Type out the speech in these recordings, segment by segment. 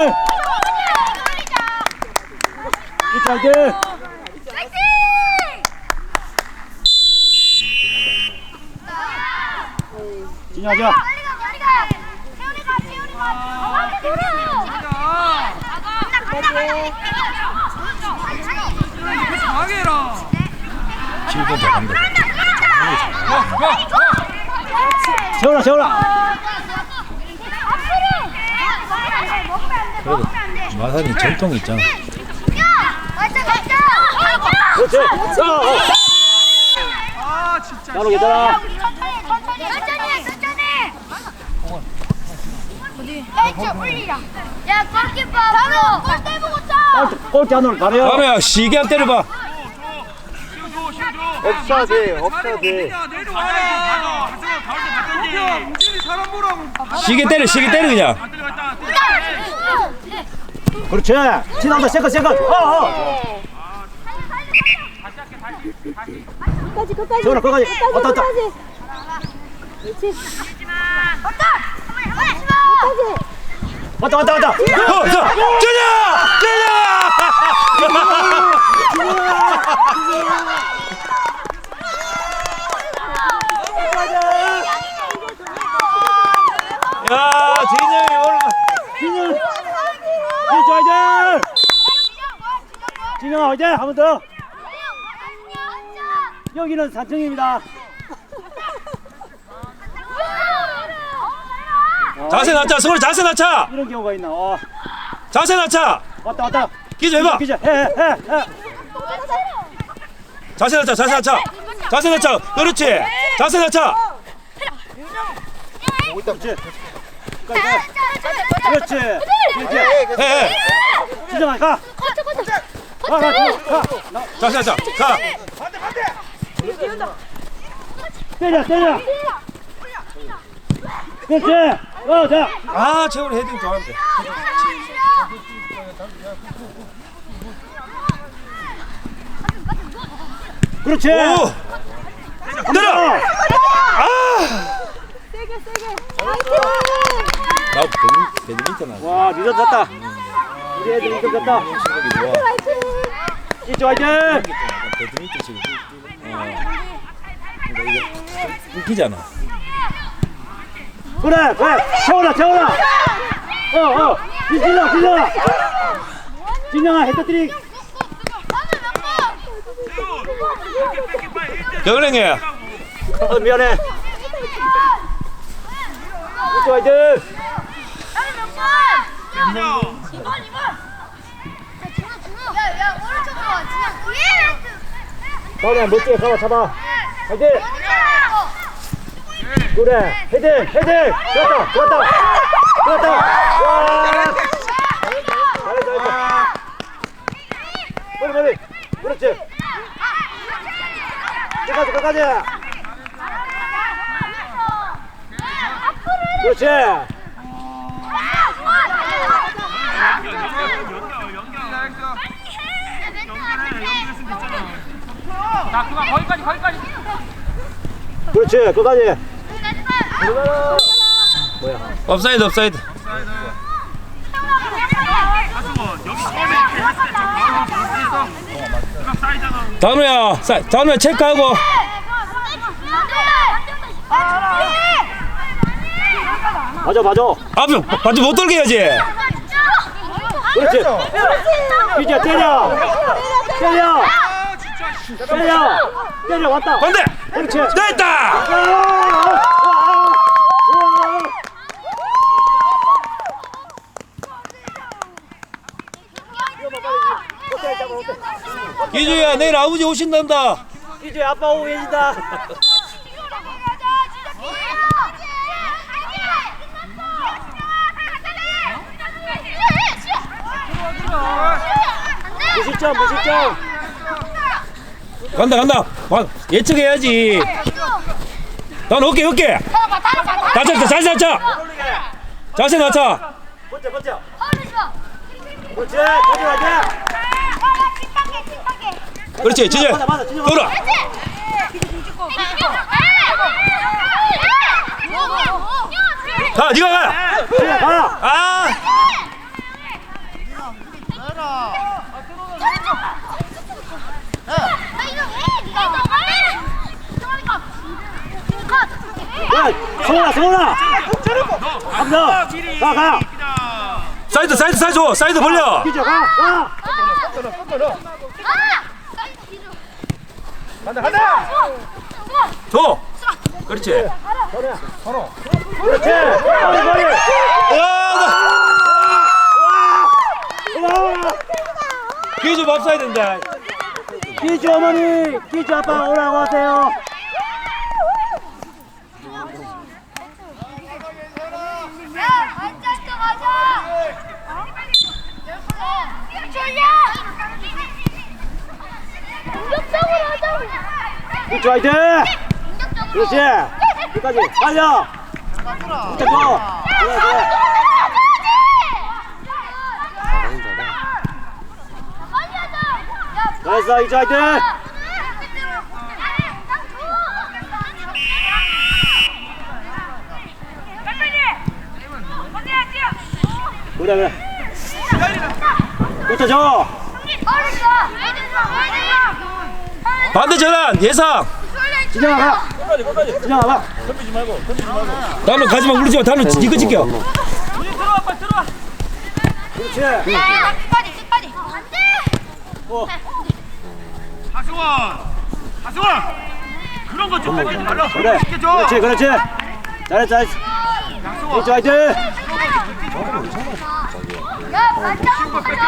강해라. 7번 잘한다. 세워라 세워라 그래도 마산이 전통이 있잖아. 그렇지. 아 진짜. 나로 괜찮아 야, 골키퍼 바로 골대 보고 쳐. 골대 안으로 가래요 다음에 시계 한 때려봐. 없사지 야 내려와. 야 우진이 사람 보라고. 시계 때려, 시계 때려 그냥. 그렇지. 지난다 세컨 세컨. 어 어. 끝까지 끝까지. 세워라 끝까지. 왔다 왔다. 끝까지. 왔다. 왔다 왔다 어, 자, 전야, 전야. 야, 진영이 오늘 진영 이차 이제 진영아 이제 한 번 더 여기는 산청입니다 어, 자세 낮춰, 서울 자세 낮춰, 이런 경우가 있나 어. 자세 낮춰. 왔다 왔다 기저 해봐. 기자 해해해 자세 낮춰, 자세 낮춰. 자세 낮춰. 그렇지. 자세 낮춰. 그렇지 그렇지 그렇지 해, 해. 진정아 가 자세 낮춰. 가. 때려, 때려. 그렇지. 어, 자. 아, 최근 헤딩 좋아하는데. 그렇지. 오! 때려! 아! 세게 세게 나 배드, 배드민턴 하지. 와, 리더 졌다. 우리 애들 리더 졌다. 좋아. 이쪽 화이팅! 배드민턴 치고. 어. 그러니까 이게 웃기잖아. 그래, 그래. 채워라, 채워라. 어, 어. 진정아, 진정아. 진정아, 헤드트릭. 겨울행해. 어, 미안해. 이쪽 화이팅! 야야 오른쪽으로 와 진짜 다음에 멋지게 가봐, 잡아. 화이팅! 그래, 헤딩, 헤딩. 좋았다, 좋았다. 좋았다. 와. 잘했어, 잘했어. 빨리, 빨리. 그렇지. 끝까지, 끝까지. 그렇지. 나 그만 거기까지 거기까지. 그렇지, 끝까지. 업사이드, 업사이드. 다음에야, 사- 다음에 체크하고. 맞아, 맞아. 앞에, 반지 못 돌게 해야지. 그렇지. 이제 때려. 때려. 때려. 때려, 왔다. 반대! 그렇지. 됐다! 기주야, 내일 아버지 오신단다. 이제 아빠 오고 계신다. 무실점, 무실점. 간다, 간다. 와, 예측해야지. 난 어깨, 어깨. 낮춰, 자세 낮춰. 자세 낮춰. 번째, 번째. 그렇지, 가지 마자. 그렇지, 진짜. 돌아. 가, 니가 가. 가. 아, 성훈아 성훈아. 갑니다. 가 가. 사이드 사이드 사이드 줘. 사이드 벌려. 기죠 가가. 간다 간다. 줘. 그렇지. 그렇지. 빨리 빨리 야 와. 기주 밥 사야 된다 기주 어머니 기주 아빠 오라고 하세요 야, 앉아서 가자. 졸려. 공격적으로 하자고. 기주 화이팅 그렇지 끝까지 달려 그래 잘했어 이주 화이팅 그래 그래 쫓아줘 반대 전환 예상 진영아 가 진영아 가 다음에 가지 마 울지 마. 다음에 이거 지켜. 그렇지. 어 하승원! 하승원! 그런 거좀 뺏기지 말라 그래. 그렇지 그렇지. 잘했어 잘했어. 양승원! 이주 화이팅! 야, 가자.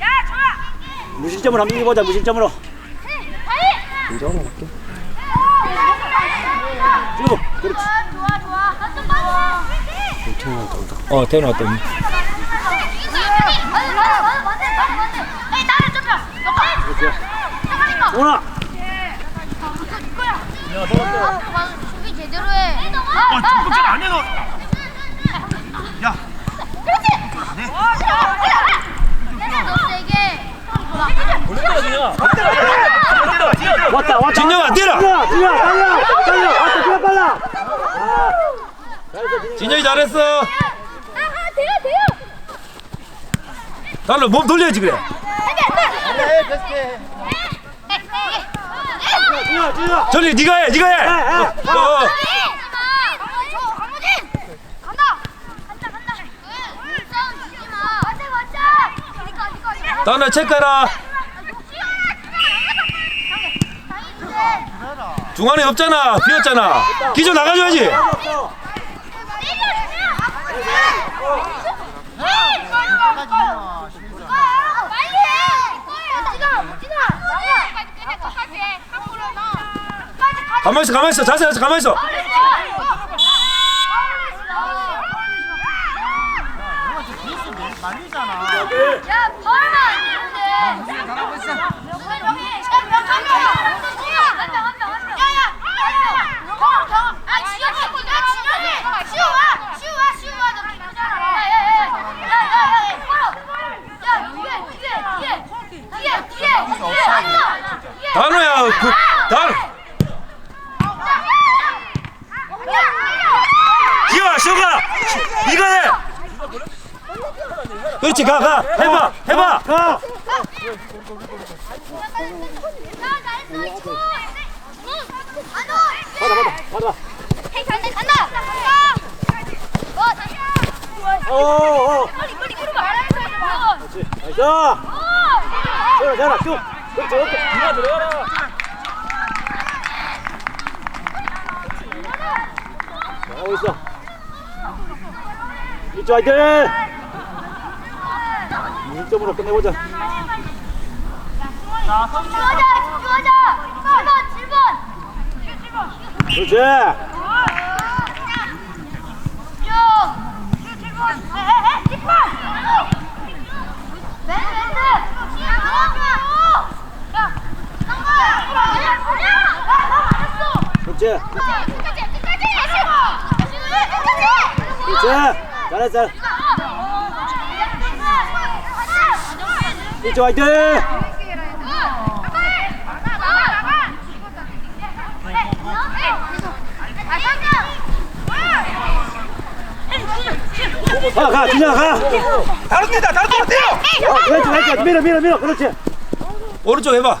야, 좋아. 무실점으로 한번 이겨보자 무실점으로 다이. 쭉 그렇지 좋아, 좋아. 더. 어 태훈아 좀 봐. 너가. 그렇지 잠깐만. 성훈아 수비 제대로 해. 어 안해 너 야, 그렇지. 너 세게. 왔다 왔다 진영아, 뛰어라! 진영아 진영아 달려 달려 왔다 진영 빨라 아 진영 진영이 잘했어 아, 돼요, 돼요. 달로 몸 돌려야지 그래 진영 진영 전리 네가 해 네가 해 해, 해. 어, 어, 어. 다음에 체크해라 중간에 없잖아. 비었잖아. 기조 나가줘야지. 가만히 있어 가만히 있어. 자세 자세 가만히 있어. 야, 벌만 안되는데. 잘하고 있어. 단호야 그, 단 기아 쇼가 이거 해 그렇지 가 가 해봐 해봐 가 받아. 어. 어어 나이스 잘라 잘라 쭉 그렇지 그렇지 기아 들어가라 잘하고 있어 이쪽 화이팅 무실점으로 끝내보자 집중하자 집중하자. 7번 7번. 그렇지 그렇지 그렇지 잘했어 이쪽 화이팅! 가가 진영아 가! 다른 데다 다른 데로 뛰어 어, 왼쪽 왼쪽 밀어 밀어 밀어. 그렇지. 오른쪽 해봐.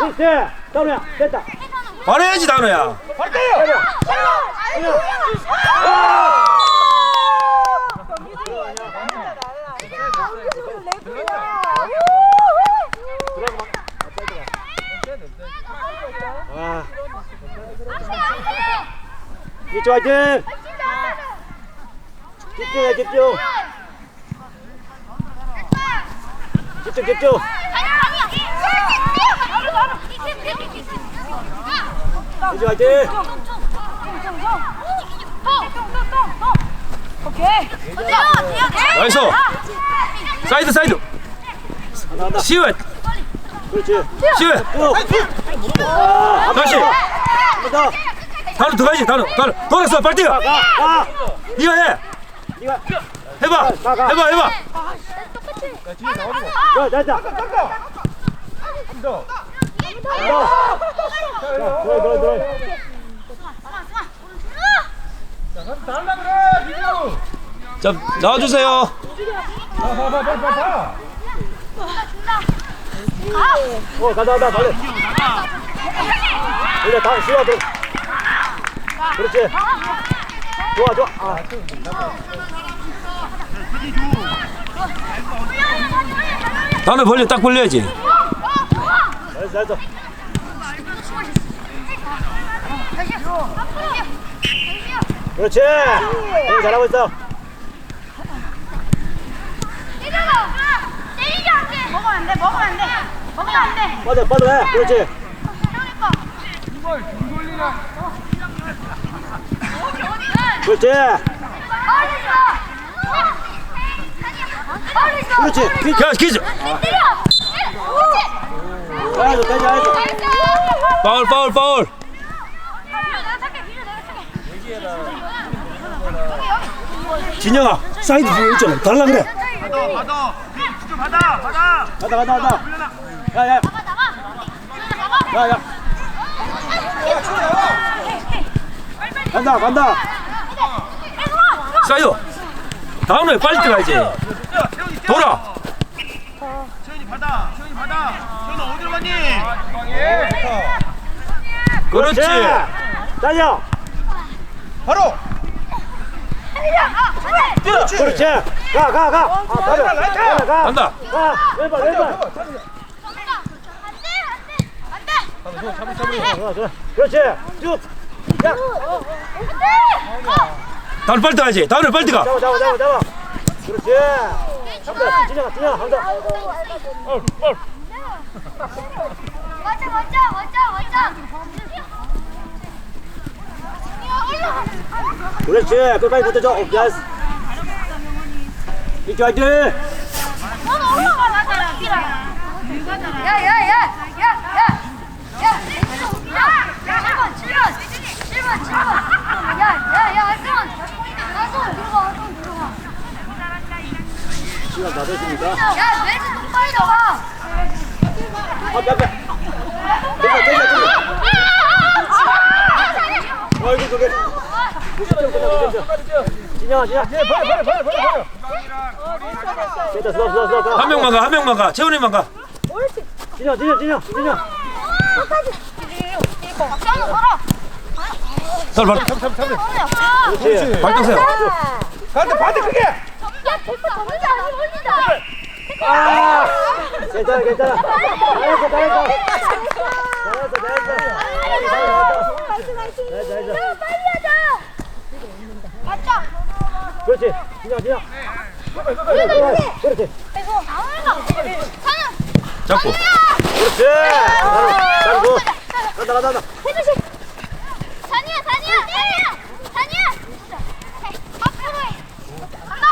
그렇지 다운이야. 됐다. 아, 말해야지 다은우야. 아. 이쪽 화이팅! 집중해 집중! 집중 집중! 이쪽 화이팅! 오케이. 나이스. 사이드 사이드 시웻 그렇지 쭉! 아, 다시 한번 더 다은우 들어가야지 다은우 다은우 돌았어 빨리 뛰어 가! 가! 니가 해 니가 해봐 해봐 해봐 자, 자, 자. 더. 자, 그래, 그래, 그래. 달라 그래 민우 자 나와주세요 봐봐봐봐봐 어, 가자, 가자, 빨리. 그래, 다 쉬어, 들어. 그렇지. 좋아, 좋아. 아, 다은우 벌려 딱 벌려야지 잘했어, 잘했어. 그렇지. 형 잘하고 있어. 때리지 않게. 먹으면 안 돼. 먹으면 안 돼. 먹으면 안 돼. 빠져, 빠져, 해. 그렇지. 이걸 등 돌리나 그렇지. 그렇지. 야 기지 잘했어, 잘했어. 파울 파울 파울 진영아, 사이드 뒤에 있잖아. 달라 그래. 받아 받아 진짜 받아 받아 가다, 가다, 가다. 야, 야, 야, 야. 간다, 간다. 사이드 다은우야 빨리 들어가야지. 돌아 태훈이 받아 태훈이 받아 태훈아 어디로 갔니 그렇지 달려. 바로 그렇지. 가, 가, 가. 아, 달려. 달려, 가. 간다 가. 왼발, 왼발. 좋아, 좋아. 그렇지. 쭉. 야, 다은우 빨리 들어가야지 다은우 빨리 들어가 잡아, 잡아, 잡아, 잡아. 그렇지. 한번 진영아, 진영아, 한 번. 맞자 맞자 맞자 맞자 그렇지. 끝까지 붙어줘. 오케이. 이쪽 화이팅. 너는 올라가 맞아라 뛰라 야야야야야야 7번 7번 7번 7번 야야야 하승원 하승원 들어가 하승원 들어가 시간 다 됐습니다. 야 매주 똑바로 잡아 앞에, 앞에. 됐어, 됐어, 됐어. 어이구, 두 개. 90점 끝났어, 됐어. 진영아, 진영아. 버려 버려 버려 버려 됐다, 수고, 수고, 수고, 수고. 한 명만 가 한 명만 가 재훈이만 가 진영, 진영, 진영, 진영. 박찬호 걸어 달 바로 그렇지. 발등 세요 반대 반대 크게 야 됐어 올리자 올리자 아, 괜찮아, 괜찮아. 잘했어, 잘했어. 잘했어, 잘했어. 잘했어, 잘했어. 빨리 하자 맞자 그렇지. 진영, 진영. 그렇지. 그렇지. 잡고 그렇지. 바로, 바로. 간다, 간다, 간다. 산이야 산이야 산이야 산이야 앞으로 해 간다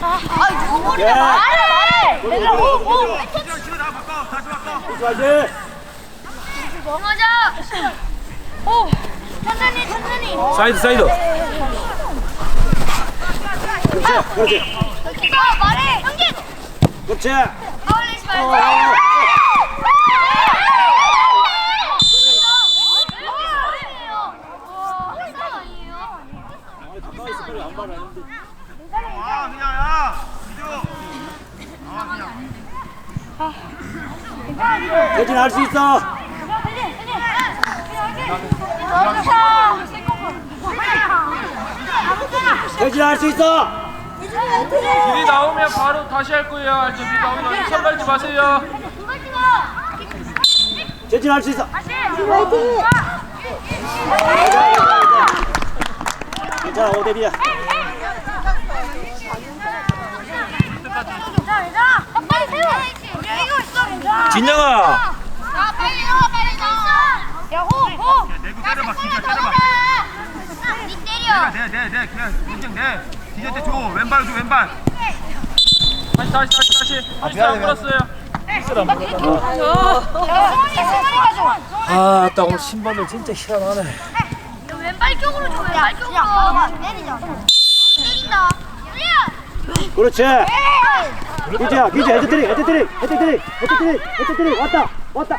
아 누구 머리야 야. 말해 말해 내가 오오 시간 시간 다 바꿔 다시. 넘어져 오 천천히 천천히 사이드 사이드 그렇지, 그렇지. 아 말해 형님 그렇지. 아울리지 말고 어. 아 그냥 야 미주 아 그냥 대진 할 수 있어 대진 할 수 있어 길이 나오면 바로 다시 할 거예요. 알죠? 미 나오면 손 밟지 마세요. 대진 할 수 있어 화이팅! 괜찮아 5대2야 빨리 세워. 이거 있어. 진영아 자, 빨리 나와, 빨리 나와. 야, 호, 호. 내고 때려봐, 진짜 때려봐. 니 때려. 네, 네, 네, 그냥 그냥 네. 디저트 줘. 왼발 줘, 왼발. 다시, 다시, 다시, 다시. 다시 안 물었어요. 야, 가져. 아따 오늘 신발들 진짜 희한하네 야, 왼발 쪽으로 줘, 왼발 쪽으로. 때리자. 때린다. 그렇지 기지야 기지 헤드 트릭 헤드 트릭 헤드 트릭 헤드 트릭 헤드 트릭 왔다 왔다.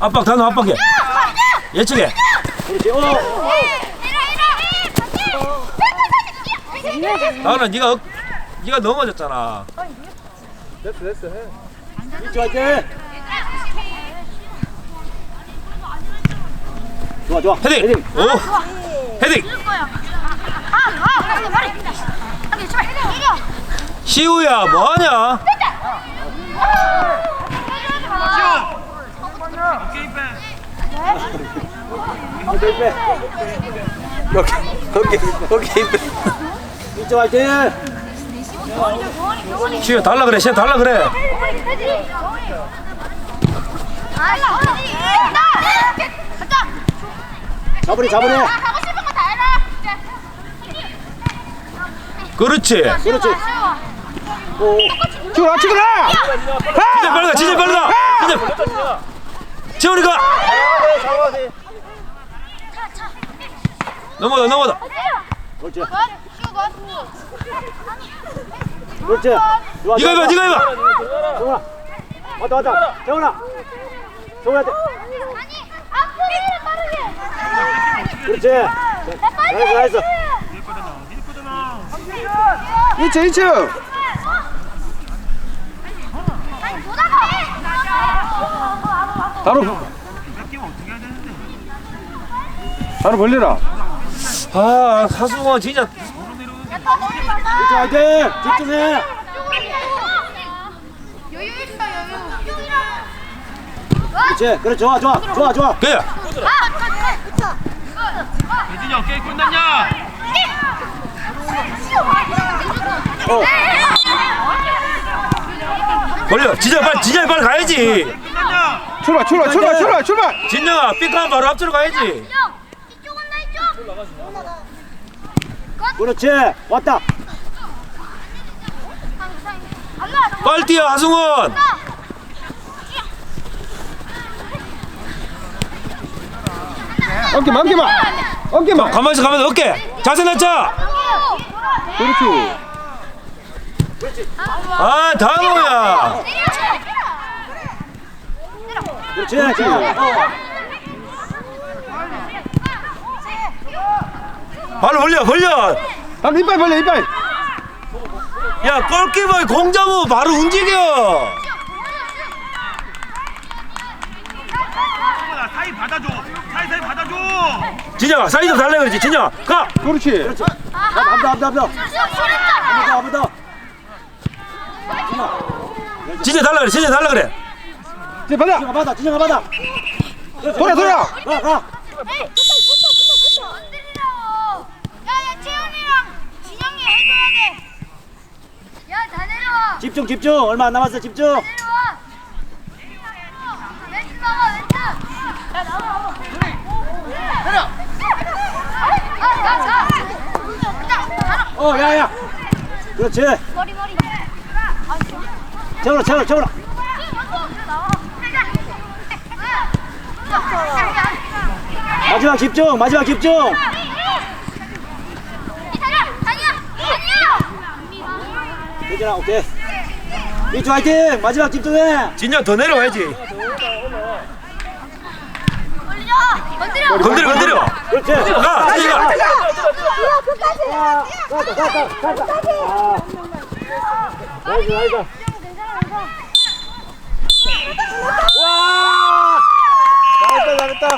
압박 단호 압박해 예측해 그렇지 어 나는 네가 억- 네가 넘어졌잖아 기지 화이팅 좋아 좋아 헤딩 오 헤딩 시우야 뭐하냐 오케 오케이 빼 여기 거기 거기 기지 화이팅. 시우야 달라 그래 시우 달라 그래. 잡으리 잡으리 하고 싶은 거 다 해라. 그렇지. 그렇지 오 지금 치거라 진짜 빠르다 진짜 빠르다. 진짜. 재훈이가. 넘어다 넘어다 그렇지. 그렇지. 네가 해봐 네가 해봐. 정훈아. 왔다 왔다. 정훈아. 정훈아 아니, 앞으로 빠르게. 그렇지 나이스. 나이스 이층 이층 아니, 보다가. 바로 바로 벌려라. 아 하수가 진짜. 화이팅! 집중해 여유 있어, 여유. 그렇지 그래 좋아 좋아 좋아 좋아. 그래 대진이 오케이, 끝났냐? 어 벌려. 진짜 빨리 진짜 빨리 가야지? 출발 출발 출발 출발 출발. 진영아 삐까면 바로 앞으로 가야지. 그렇지. 왔다. 빨리 뛰어 하승원 어깨 만개만 어깨만 가만히 있어 가만히 있어. 어깨 자세 낮춰. 그렇지 아 단호야. 그렇지 자, 발로 벌려 벌려. 아 이빨 벌려 이빨. 야 골키퍼 공 잡으면 바로 움직여. 나 사이 받아줘. 사이 사이 받아줘. 진영아 사이드 달래 그러지. 진영아 가. 그렇지. 한번 더, 한번 더, 한번 더. 한번 더, 한번 더. 진짜 달라 그래 진짜 달라 그래 이제 받아 받아, 진영아 받아. 돌아, 돌아. 가, 가. 야야. 집중, 집중. 얼마 안 남았어, 집중. 내려와. 왼쪽 나와 왼쪽. 야 나와 나와. 내려. 아, 가 가. 가. 어, 야, 야. 그렇지. 머리 머리. 채워라, 채워라, 채워라. 마지막 집중, 마지막 집중. 괜찮아, 오케이. 이쪽 화이팅! 마지막 집중해! 진영 더 내려와야지 건드려! 건드려 건드려 그렇지! 가 진영아 갔다, 갔다, 갔다. 아. 나이스. 와! 잘했다, 잘했다.